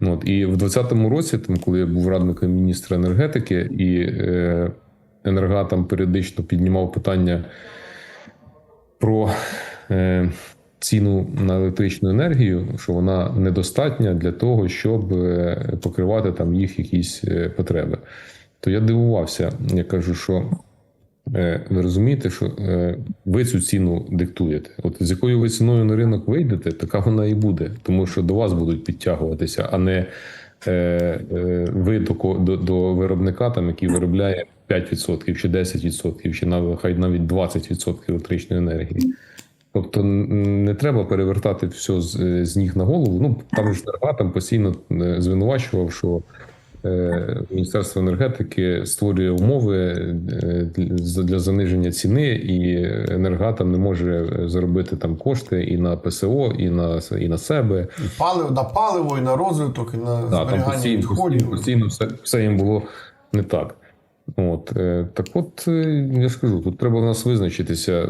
От, і в 2020 році, там, коли я був радником міністра енергетики, і е, енергатом періодично піднімав питання про е, ціну на електричну енергію, що вона недостатня для того, щоб е, покривати там їх якісь е, потреби. То я дивувався. Я кажу, що ви розумієте, що е, ви цю ціну диктуєте. От з якою ви ціною на ринок вийдете, така вона і буде, тому що до вас будуть підтягуватися, а не е, е, ви до, до, до виробника, там, який виробляє 5% чи 10%, чи хай навіть 20% електричної енергії. Тобто не треба перевертати все з, з ніг на голову. Ну там ж там постійно е, звинувачував, що е, Міністерство енергетики створює умови е, для заниження ціни, і енергатом не може заробити там кошти і на ПСО, і на і на себе. І паливо, на паливо, і на розвиток, і на Да, зберігання постійно, відходів. постійно, постійно все, все їм було не так. От е, так, от е, я ж кажу, тут треба в нас визначитися.